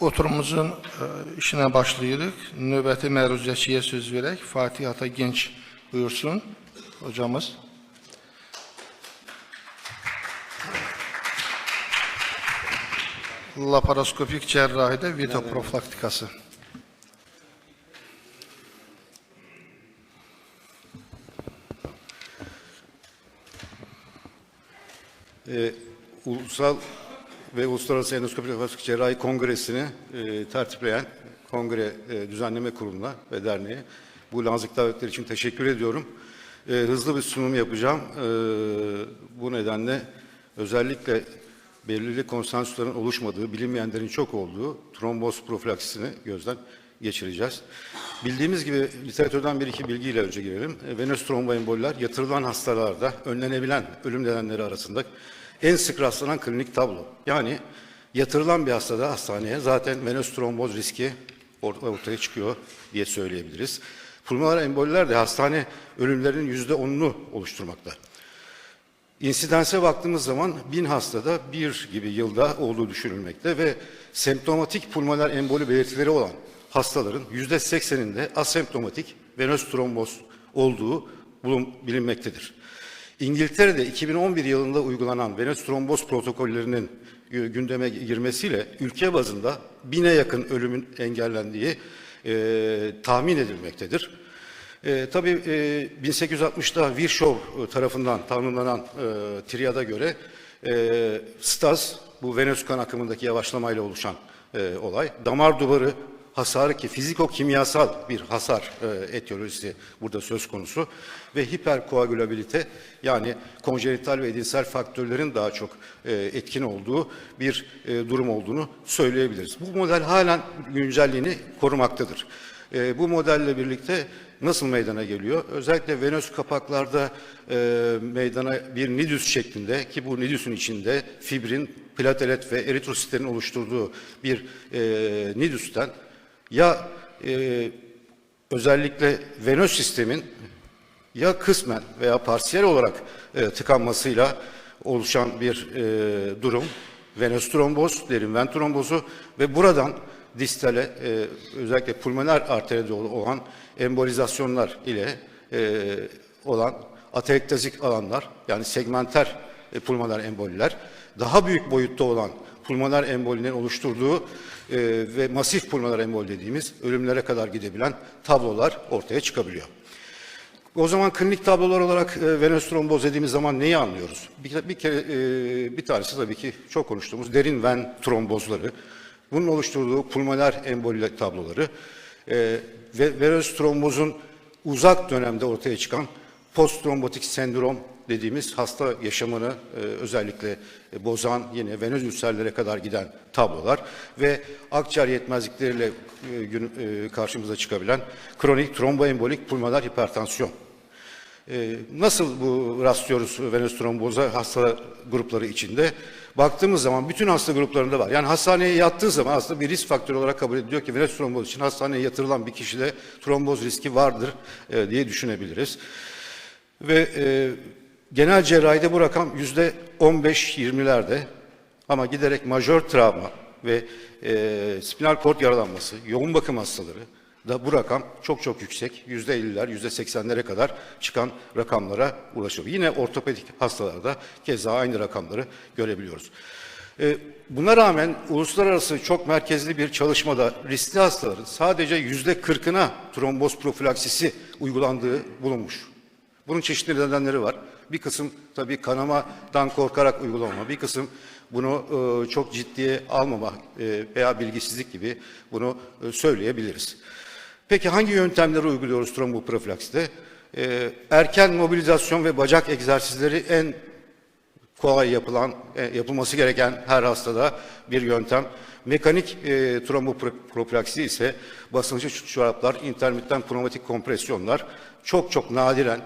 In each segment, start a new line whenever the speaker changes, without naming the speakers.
Oturumumuzun e, işinə başlayırıq. Növbəti məruzəçiyə söz verək. Fatih Ata Genç buyursun hocamız. Laparoskopik cərrahidə video profilaktikası.
Ee, Ulusal ve Uluslararası Endoskopi Cerrahi Kongresi'ni e, tertipleyen Kongre e, Düzenleme Kurulu'na ve derneğe bu nazik davetler için teşekkür ediyorum. E, hızlı bir sunum yapacağım. E, bu nedenle özellikle belirli konsensüslerin oluşmadığı, bilinmeyenlerin çok olduğu tromboz profilaksisini gözden geçireceğiz. Bildiğimiz gibi literatürden bir iki bilgiyle önce girelim. E, Venöz tromboemboliler yatırılan hastalarda önlenebilen ölüm nedenleri arasında en sık rastlanan klinik tablo. Yani yatırılan bir hastada hastaneye zaten venöz tromboz riski or- ortaya çıkıyor diye söyleyebiliriz. Pulmoner emboliler de hastane ölümlerinin yüzde onunu oluşturmakta. İnsidense baktığımız zaman bin hastada bir gibi yılda olduğu düşünülmekte ve semptomatik pulmoner emboli belirtileri olan hastaların yüzde sekseninde asemptomatik venöz tromboz olduğu bilinmektedir. İngiltere'de 2011 yılında uygulanan venöz tromboz protokollerinin gündeme girmesiyle ülke bazında bine yakın ölümün engellendiği e, tahmin edilmektedir. E, tabii e, 1860'da Virchow tarafından tanımlanan e, triyada göre e, staz, bu venöz kan akımındaki yavaşlamayla oluşan e, olay, damar duvarı hasarı ki fiziko-kimyasal bir hasar e, etiyolojisi burada söz konusu ve hiperkoagülabilite yani konjenital ve edinsel faktörlerin daha çok e, etkin olduğu bir e, durum olduğunu söyleyebiliriz. Bu model halen güncelliğini korumaktadır. E, bu modelle birlikte nasıl meydana geliyor? Özellikle venöz kapaklarda e, meydana bir nidüs şeklinde ki bu nidüsün içinde fibrin, platelet ve eritrositlerin oluşturduğu bir e, nidüsten ya e, özellikle venöz sistemin ya kısmen veya parsiyel olarak e, tıkanmasıyla oluşan bir e, durum. Venöz tromboz, derin ven trombozu ve buradan distale e, özellikle pulmoner artere doğru olan embolizasyonlar ile e, olan atelektazik alanlar yani segmenter e, pulmoner emboliler daha büyük boyutta olan pulmoner embolinin oluşturduğu e, ve masif pulmoner emboli dediğimiz ölümlere kadar gidebilen tablolar ortaya çıkabiliyor. O zaman klinik tablolar olarak e, venöz tromboz dediğimiz zaman neyi anlıyoruz? Bir, bir kere e, bir tanesi tabii ki çok konuştuğumuz derin ven trombozları. Bunun oluşturduğu pulmoner emboli tabloları e, ve venöz trombozun uzak dönemde ortaya çıkan posttrombotik sendrom dediğimiz hasta yaşamını e, özellikle e, bozan yine venöz ülserlere kadar giden tablolar ve akciğer yetmezlikleriyle e, gün, e, karşımıza çıkabilen kronik tromboembolik pulmoner hipertansiyon. E, nasıl bu rastlıyoruz venöz tromboza hasta grupları içinde? Baktığımız zaman bütün hasta gruplarında var. Yani hastaneye yattığı zaman aslında bir risk faktörü olarak kabul ediliyor ki venöz tromboz için hastaneye yatırılan bir kişide tromboz riski vardır e, diye düşünebiliriz. Ve e, genel cerrahide bu rakam yüzde 15-20'lerde ama giderek majör travma ve e, spinal kort yaralanması, yoğun bakım hastaları da bu rakam çok çok yüksek. Yüzde 50'ler, yüzde 80'lere kadar çıkan rakamlara ulaşıyor. Yine ortopedik hastalarda keza aynı rakamları görebiliyoruz. E, Buna rağmen uluslararası çok merkezli bir çalışmada riskli hastaların sadece yüzde 40'ına tromboz profilaksisi uygulandığı bulunmuş. Bunun çeşitli nedenleri var. Bir kısım tabii kanamadan korkarak uygulama, bir kısım bunu e, çok ciddiye almama e, veya bilgisizlik gibi bunu e, söyleyebiliriz. Peki hangi yöntemleri uyguluyoruz tromboprofilakside? E, erken mobilizasyon ve bacak egzersizleri en kolay yapılan, yapılması gereken her hastada bir yöntem. Mekanik e, tromboprofilaksi ise basınçlı çoraplar, intermitten pneumatik kompresyonlar çok çok nadiren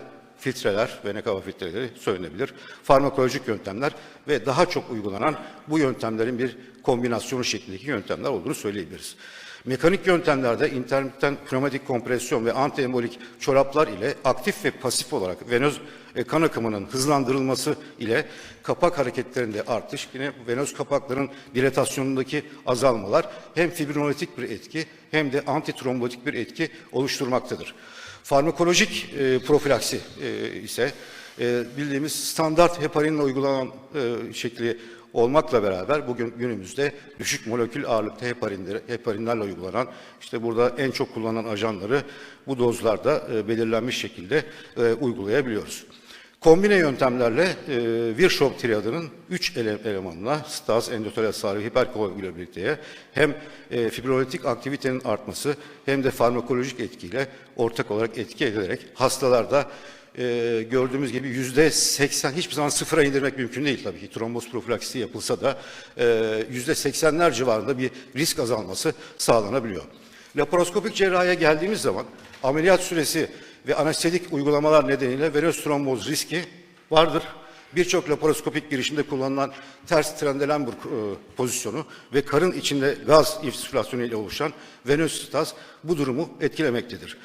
filtreler ve nekava filtreleri söylenebilir. Farmakolojik yöntemler ve daha çok uygulanan bu yöntemlerin bir kombinasyonu şeklindeki yöntemler olduğunu söyleyebiliriz. Mekanik yöntemlerde intermitten pneumatik kompresyon ve antiembolik çoraplar ile aktif ve pasif olarak venöz e, kan akımının hızlandırılması ile kapak hareketlerinde artış, yine venöz kapakların dilatasyonundaki azalmalar hem fibrinolitik bir etki hem de antitrombotik bir etki oluşturmaktadır. Farmakolojik e, profilaksi e, ise e, bildiğimiz standart heparinle uygulanan e, şekli olmakla beraber bugün günümüzde düşük molekül ağırlıkta heparinleri, heparinlerle uygulanan işte burada en çok kullanılan ajanları bu dozlarda e, belirlenmiş şekilde e, uygulayabiliyoruz. Kombine yöntemlerle e, Virchow triadının 3 ele, elemanına staz, endotel hasarı, hiperkoagülabiliteye hem e, fibrolitik aktivitenin artması hem de farmakolojik etkiyle ortak olarak etki edilerek hastalarda e, gördüğümüz gibi yüzde 80 hiçbir zaman sıfıra indirmek mümkün değil tabii ki tromboz profilaksisi yapılsa da e, yüzde 80'ler civarında bir risk azalması sağlanabiliyor. Laparoskopik cerrahiye geldiğimiz zaman ameliyat süresi ve anestezik uygulamalar nedeniyle venöz tromboz riski vardır. Birçok laparoskopik girişimde kullanılan ters Trendelenburg e, pozisyonu ve karın içinde gaz insüflasyonu ile oluşan venöz staz bu durumu etkilemektedir.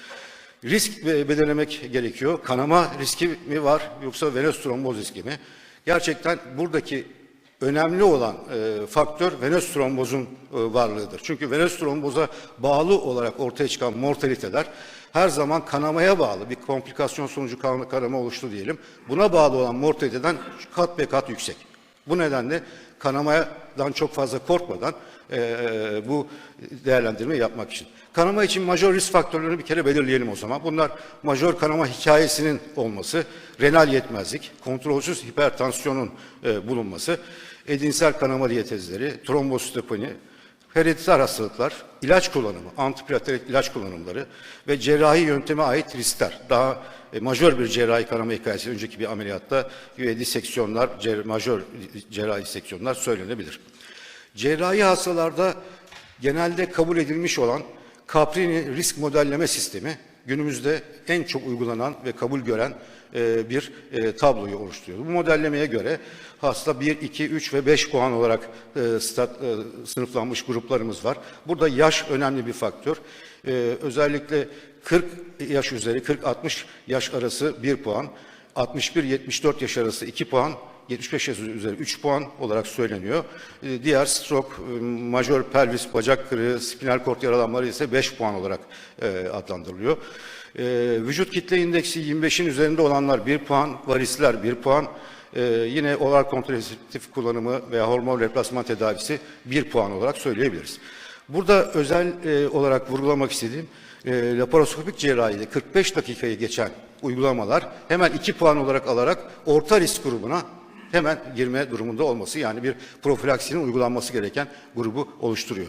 Risk be- belirlemek gerekiyor. Kanama riski mi var yoksa venöz tromboz riski mi? Gerçekten buradaki önemli olan e, faktör venöz trombozun e, varlığıdır. Çünkü venöz tromboza bağlı olarak ortaya çıkan mortaliteler her zaman kanamaya bağlı bir komplikasyon sonucu kan- kanama oluştu diyelim. Buna bağlı olan mortaliteden kat be kat yüksek. Bu nedenle kanamadan çok fazla korkmadan e, bu değerlendirme yapmak için. Kanama için majör risk faktörlerini bir kere belirleyelim o zaman. Bunlar majör kanama hikayesinin olması, renal yetmezlik, kontrolsüz hipertansiyonun e, bulunması, edinsel kanama diyetezleri, trombositopeni, herediter hastalıklar, ilaç kullanımı, antiplatelet ilaç kullanımları ve cerrahi yönteme ait riskler. Daha e, majör bir cerrahi kanama hikayesi önceki bir ameliyatta diseksiyonlar, cer, majör cerrahi diseksiyonlar söylenebilir. Cerrahi hastalarda genelde kabul edilmiş olan Caprini risk modelleme sistemi günümüzde en çok uygulanan ve kabul gören e, bir e, tabloyu oluşturuyor. Bu modellemeye göre hasta 1, 2, 3 ve 5 puan olarak e, sınıflanmış gruplarımız var. Burada yaş önemli bir faktör. Özellikle 40 yaş üzeri, 40-60 yaş arası 1 puan, 61-74 yaş arası 2 puan, 75 yaş üzeri 3 puan olarak söyleniyor. Ee, Diğer stroke, e, majör pelvis, bacak kırığı, spinal kort yaralanmaları ise 5 puan olarak e, adlandırılıyor. Ee, Vücut kitle indeksi 25'in üzerinde olanlar 1 puan, varisler 1 puan, Ee, yine oral kontraseptif kullanımı veya hormon replasman tedavisi 1 puan olarak söyleyebiliriz. Burada özel e, olarak vurgulamak istediğim laparoskopik cerrahide 45 dakikayı geçen uygulamalar hemen 2 puan olarak alarak orta risk grubuna hemen girme durumunda olması yani bir profilaksinin uygulanması gereken grubu oluşturuyor.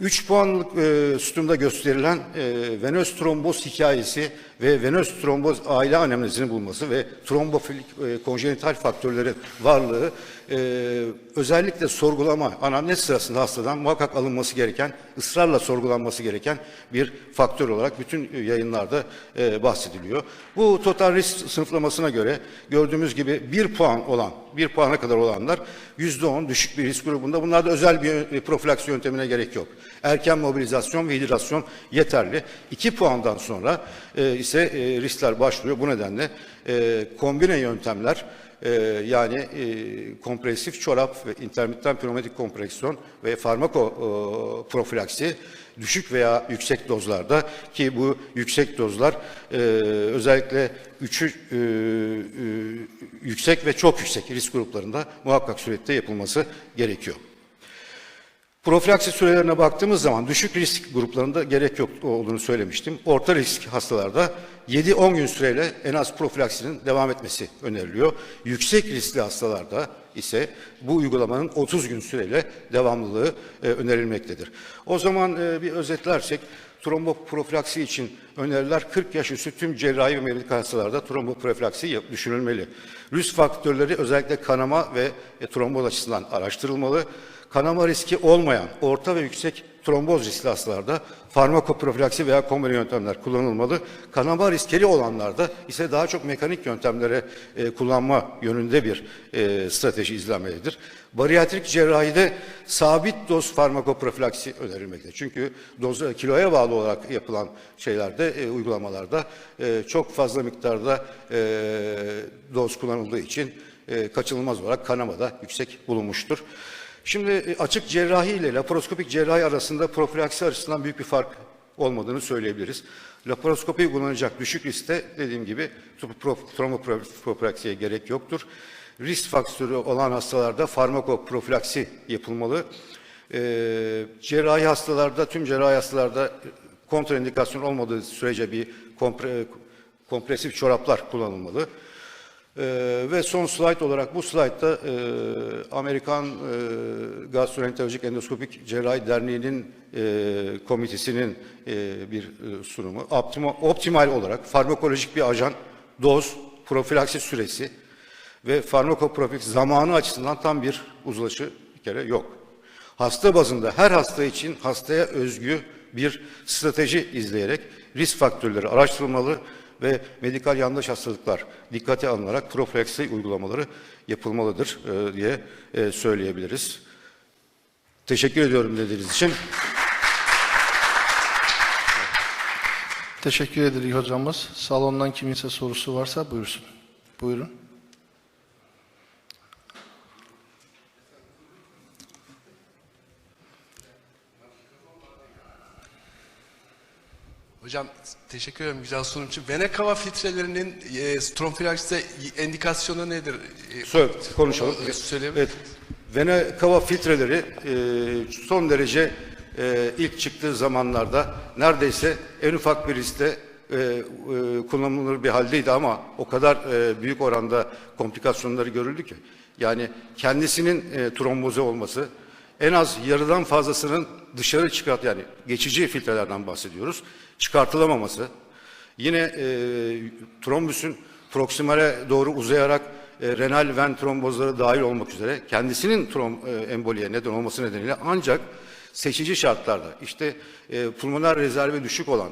3 puanlık e, sütunda gösterilen e, venöz tromboz hikayesi ve venöz tromboz aile anemnezini bulması ve trombofilik e, konjenital faktörlerin varlığı e, özellikle sorgulama anamnez sırasında hastadan muhakkak alınması gereken, ısrarla sorgulanması gereken bir faktör olarak bütün yayınlarda e, bahsediliyor. Bu total risk sınıflamasına göre gördüğümüz gibi bir puan olan, bir puana kadar olanlar yüzde on düşük bir risk grubunda. Bunlarda özel bir e, profilaksi yöntemine gerek yok. Erken mobilizasyon ve hidrasyon yeterli. İki puandan sonra e, ise e, riskler başlıyor. Bu nedenle e, kombine yöntemler e, yani e, kompresif çorap ve intermitten pneumatik kompresyon ve farmako e, profilaksi düşük veya yüksek dozlarda ki bu yüksek dozlar e, özellikle üçü e, e, yüksek ve çok yüksek risk gruplarında muhakkak surette yapılması gerekiyor. Profilaksi sürelerine baktığımız zaman düşük risk gruplarında gerek yok olduğunu söylemiştim. Orta risk hastalarda 7-10 gün süreyle en az profilaksinin devam etmesi öneriliyor. Yüksek riskli hastalarda ise bu uygulamanın 30 gün süreyle devamlılığı e, önerilmektedir. O zaman e, bir özetlersek tromboprofilaksi için öneriler 40 yaş üstü tüm cerrahi ve medikal hastalarda tromboprofilaksi düşünülmeli. Risk faktörleri özellikle kanama ve e, tromboz açısından araştırılmalı. Kanama riski olmayan orta ve yüksek tromboz riskli hastalarda farmakoprofilaksi veya kombine yöntemler kullanılmalı. Kanama riskli olanlarda ise daha çok mekanik yöntemlere e, kullanma yönünde bir e, strateji izlenmelidir. Bariyatrik cerrahide sabit doz farmakoprofilaksi önerilmektedir. Çünkü doz kiloya bağlı olarak yapılan şeylerde, e, uygulamalarda e, çok fazla miktarda e, doz kullanıldığı için e, kaçınılmaz olarak kanamada yüksek bulunmuştur. Şimdi e, açık cerrahi ile laparoskopik cerrahi arasında profilaksi açısından büyük bir fark olmadığını söyleyebiliriz. Laparoskopi uygulanacak düşük riskte dediğim gibi tromboprofilaksiye gerek yoktur. Risk faktörü olan hastalarda farmakoprofilaksi yapılmalı. Ee, cerrahi hastalarda, tüm cerrahi hastalarda kontraindikasyon olmadığı sürece bir kompre, kompresif çoraplar kullanılmalı. Ee, ve son slide olarak bu slaytta e, Amerikan e, Gastroenterolojik Endoskopik Cerrahi Derneği'nin e, komitesinin e, bir e, sunumu. Optima, optimal olarak farmakolojik bir ajan, doz, profilaksi süresi ve farmakoprofik zamanı açısından tam bir uzlaşı bir kere yok. Hasta bazında her hasta için hastaya özgü bir strateji izleyerek risk faktörleri araştırılmalı ve medikal yanlış hastalıklar dikkate alınarak profilaksi uygulamaları yapılmalıdır e, diye e, söyleyebiliriz. Teşekkür ediyorum dediğiniz için.
Teşekkür ederiz hocamız. Salondan kiminse sorusu varsa buyursun. Buyurun.
Hocam teşekkür ederim güzel sunum için. Vene kava filtrelerinin e, stromfilaksiste endikasyonu nedir? E,
Söyle, konuşalım.
onu söyleyebilir
Evet. Vene kava filtreleri e, son derece e, ilk çıktığı zamanlarda neredeyse en ufak bir riskte e, e, kullanılır bir haldeydi ama o kadar e, büyük oranda komplikasyonları görüldü ki. Yani kendisinin e, tromboze olması, en az yarıdan fazlasının dışarı çıkart yani geçici filtrelerden bahsediyoruz. Çıkartılamaması. Yine e, trombüsün proksimale doğru uzayarak e, renal ven trombozları dahil olmak üzere kendisinin trom, e, emboliye neden olması nedeniyle ancak seçici şartlarda işte e, pulmoner rezervi düşük olan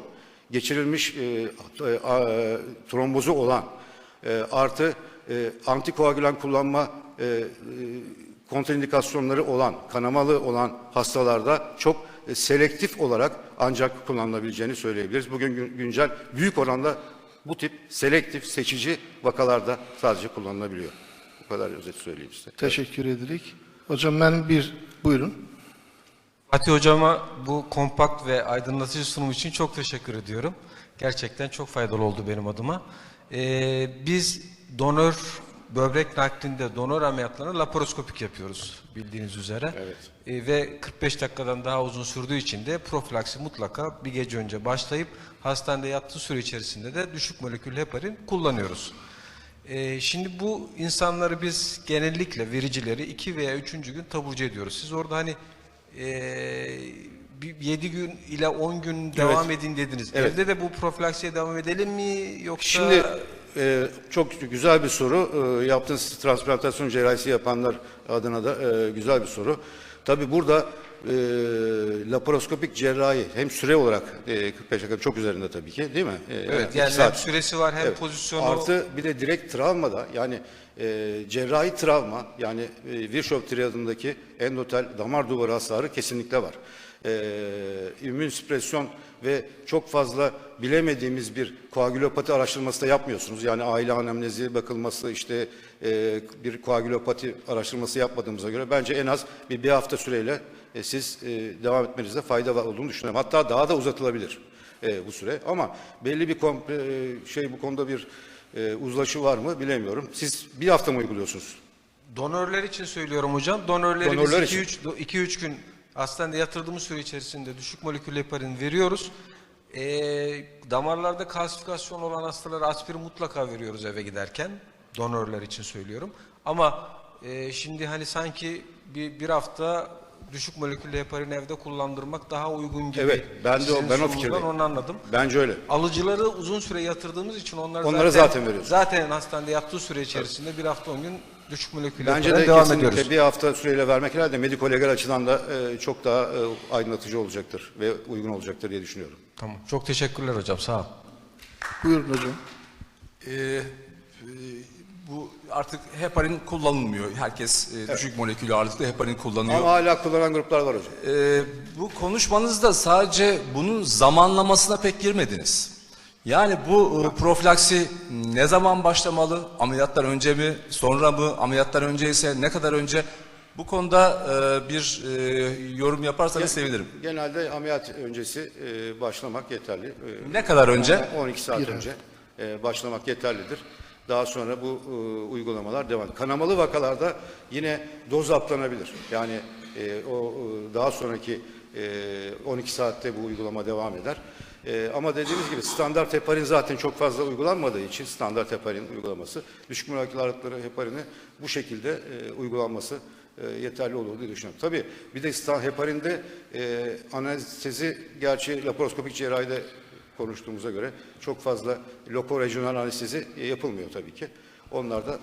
geçirilmiş e, e, e, trombozu olan e, artı e, antikoagülan kullanma e, e, kontraindikasyonları olan, kanamalı olan hastalarda çok e, selektif olarak ancak kullanılabileceğini söyleyebiliriz. Bugün gün- güncel büyük oranda bu tip selektif, seçici vakalarda sadece kullanılabiliyor. Bu kadar özet söyleyeyim size.
Teşekkür ederiz. Hocam benim bir buyurun.
Fatih Hocama bu kompakt ve aydınlatıcı sunum için çok teşekkür ediyorum. Gerçekten çok faydalı oldu benim adıma. Ee, biz donör böbrek naklinde donör ameliyatlarını laparoskopik yapıyoruz bildiğiniz üzere.
Evet.
Ee, ve 45 dakikadan daha uzun sürdüğü için de profilaksi mutlaka bir gece önce başlayıp hastanede yattığı süre içerisinde de düşük molekül heparin kullanıyoruz. Ee, şimdi bu insanları biz genellikle vericileri 2 veya 3. gün taburcu ediyoruz. Siz orada hani bir 7 gün ile 10 gün devam edin dediniz.
Evet.
Evde de bu profilaksiye devam edelim mi yoksa
Şimdi e, çok güzel bir soru. E, yaptığınız transplantasyon cerrahisi yapanlar adına da e, güzel bir soru. Tabii burada e, laparoskopik cerrahi hem süre olarak e, 45 dakika çok üzerinde tabii ki değil mi? E,
Evet yani hem
saat.
süresi var hem
Evet.
pozisyonu
Artı bir de direkt travmada yani e, cerrahi travma yani e, Virchow triadındaki endotel damar duvarı hasarı kesinlikle var. E, immün süpresyon ve çok fazla bilemediğimiz bir koagülopati araştırması da yapmıyorsunuz. Yani aile anamnezi bakılması işte e, bir koagülopati araştırması yapmadığımıza göre bence en az bir, bir hafta süreyle e, siz e, devam etmenizde fayda var olduğunu düşünüyorum. Hatta daha da uzatılabilir e, bu süre. Ama belli bir kom- e, şey bu konuda bir e, uzlaşı var mı bilemiyorum. Siz bir hafta mı uyguluyorsunuz?
donörler için söylüyorum hocam. Donörleri
Donörler
biz
için.
2-3 gün hastanede yatırdığımız süre içerisinde düşük molekül heparin veriyoruz. Ee, damarlarda kalsifikasyon olan hastalara aspirin mutlaka veriyoruz eve giderken. Donörler için söylüyorum. Ama e, şimdi hani sanki bir, bir hafta düşük moleküllü heparin evde kullandırmak daha uygun gibi.
Evet, ben de o- ben o fikirdeyim.
Onu anladım.
Bence öyle.
Alıcıları uzun süre yatırdığımız için onları
Onlara zaten veriyoruz.
Zaten hastanede yattığı süre içerisinde bir hafta on gün düşük moleküllü
Bence de
devam
kesinlikle
ediyoruz.
bir hafta süreyle vermek herhalde mediko-legal açıdan da e, çok daha e, aydınlatıcı olacaktır ve uygun olacaktır diye düşünüyorum.
Tamam. Çok teşekkürler hocam. Sağ ol.
Buyurun hocam.
Ee, e, bu artık heparin kullanılmıyor. Herkes e, düşük molekül ağırlıklı heparin kullanıyor.
Ama hala kullanan gruplar var hocam.
Ee, bu konuşmanızda sadece bunun zamanlamasına pek girmediniz. Yani bu e, profilaksi ne zaman başlamalı? Ameliyattan önce mi, sonra mı? Ameliyattan önce ise ne kadar önce? Bu konuda e, bir e, yorum yaparsanız sevinirim.
Genelde ameliyat öncesi e, başlamak yeterli. E,
Ne kadar önce?
12 saat önce e, başlamak yeterlidir. Daha sonra bu e, uygulamalar devam. Kanamalı vakalarda yine doz atlanabilir. Yani e, o daha sonraki e, 12 saatte bu uygulama devam eder. E, ama dediğimiz gibi standart heparin zaten çok fazla uygulanmadığı için standart heparin uygulaması düşük molekül ağırlıkları heparini bu şekilde e, uygulanması e, yeterli olur diye düşünüyorum. Tabii bir de heparinde e, anestezi gerçi laparoskopik cerrahide konuştuğumuza göre çok fazla lokoregional anestezi e, yapılmıyor tabii ki. Onlar da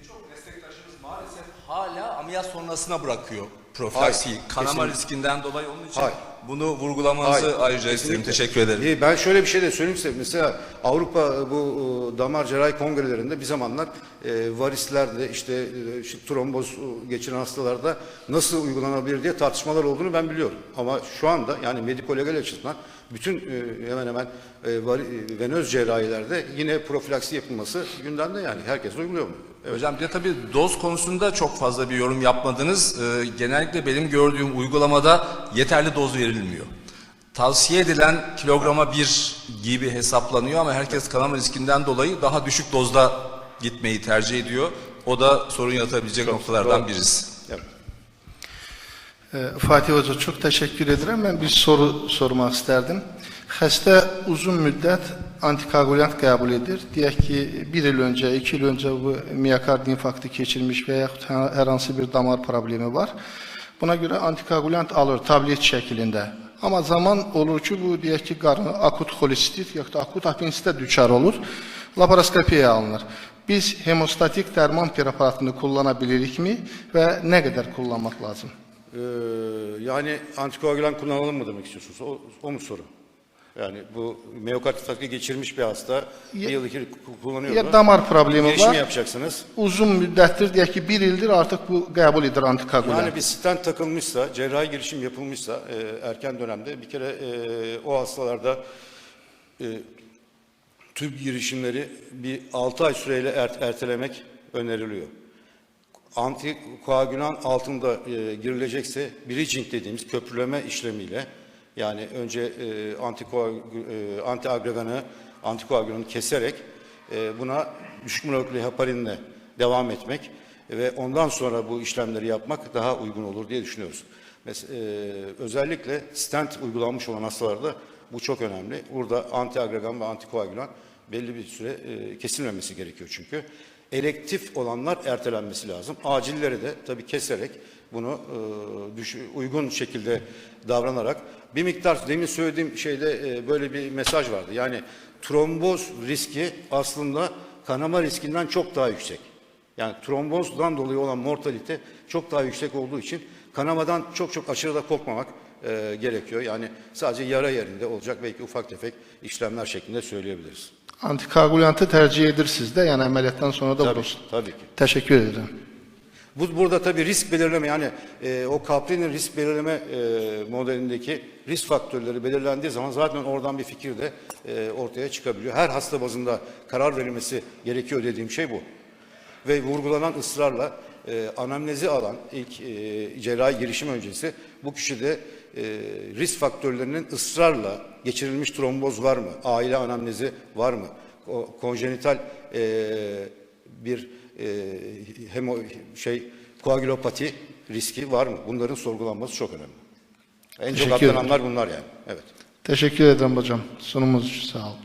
Birçok meslektaşımız maalesef hala ameliyat sonrasına bırakıyor profilaksiyi.
Hayır,
Kanama
kesinlikle.
riskinden dolayı onun için
Hayır.
bunu vurgulamanızı
Hayır,
ayrıca isterim. Teşekkür ederim.
İyi, ben şöyle bir şey de söyleyeyim size. Mesela Avrupa e, bu e, damar cerrahi kongrelerinde bir zamanlar e, varislerde işte e, şu tromboz geçiren hastalarda nasıl uygulanabilir diye tartışmalar olduğunu ben biliyorum. Ama şu anda yani mediko-legal açısından bütün hemen hemen venöz cerrahilerde yine profilaksi yapılması gündemde yani. Herkes uyguluyor mu? Evet.
Hocam bir de tabii doz konusunda çok fazla bir yorum yapmadınız. Ee, genellikle benim gördüğüm uygulamada yeterli doz verilmiyor. Tavsiye edilen kilograma bir gibi hesaplanıyor ama herkes kanama riskinden dolayı daha düşük dozda gitmeyi tercih ediyor. O da sorun yaratabilecek noktalardan
doğru.
birisi.
Evet.
Ee, Fatih Hoca çok teşekkür ederim. Ben bir soru sormak isterdim. Xəstə uzun müddət antikoagulant qəbul edir. Deyək ki, bir il öncə, iki il öncə bu miyokard infarktı keçirmiş və yaxud hər hansı bir damar problemi var. Buna görə antikoagulant alır tablet şəklində. Amma zaman olur ki, bu deyək ki, qarın akut xolestit yaxud da akut apendisitə düçar olur. Laparoskopiyaya alınır. Biz hemostatik dərman preparatını kullana bilirikmi və nə qədər kullanmaq lazım?
Ee, yani antikoagülan kullanalım mı demek istiyorsunuz? O, o mu soru? Yani bu miyokard infarktı geçirmiş bir hasta bir yıl iki yıl kullanıyor
Ya damar problemi
Girişimi
var.
yapacaksınız.
Uzun müddətdir, deyək ki, bir ildir artıq bu qəbul edir antikoagulant.
Yani bir stent takılmışsa, cerrahi girişim yapılmışsa e, erken dönemde bir kere e, o hastalarda e, tüp girişimleri bir 6 ay süreyle ert- ertelemek öneriliyor. Antikoagülan altında e, girilecekse bridging dediğimiz köprüleme işlemiyle yani önce e, antikoag- e, antikoagülanı keserek e, buna düşük moleküllü heparinle devam etmek ve ondan sonra bu işlemleri yapmak daha uygun olur diye düşünüyoruz. Mes- e, özellikle stent uygulanmış olan hastalarda bu çok önemli. Burada antiagregan ve antikoagülan belli bir süre e, kesilmemesi gerekiyor çünkü. Elektif olanlar ertelenmesi lazım. Acilleri de tabii keserek bunu e, düş- uygun şekilde davranarak bir miktar demin söylediğim şeyde e, böyle bir mesaj vardı. Yani tromboz riski aslında kanama riskinden çok daha yüksek. Yani trombozdan dolayı olan mortalite çok daha yüksek olduğu için kanamadan çok çok aşırı da korkmamak e, gerekiyor. Yani sadece yara yerinde olacak belki ufak tefek işlemler şeklinde söyleyebiliriz.
Antikoagulantı tercih edirsiniz də, yəni əməliyyatdan sonra da
Tabii,
vurursun.
tabii ki.
Təşəkkür edirəm.
Bu burada tabii risk belirleme yani e, o Kapli'nin risk belirleme e, modelindeki risk faktörleri belirlendiği zaman zaten oradan bir fikir de e, ortaya çıkabiliyor. Her hasta bazında karar verilmesi gerekiyor dediğim şey bu. Ve vurgulanan ısrarla e, anamnezi alan ilk e, cerrahi girişim öncesi bu kişide e, risk faktörlerinin ısrarla geçirilmiş tromboz var mı? Aile anamnezi var mı? O, konjenital e, bir e, hemo şey koagülopati riski var mı? Bunların sorgulanması çok önemli. En çok
Teşekkür ederim.
atlananlar bunlar yani. Evet.
Təşəkkür edirəm hocam. Sunumunuz sağ olun.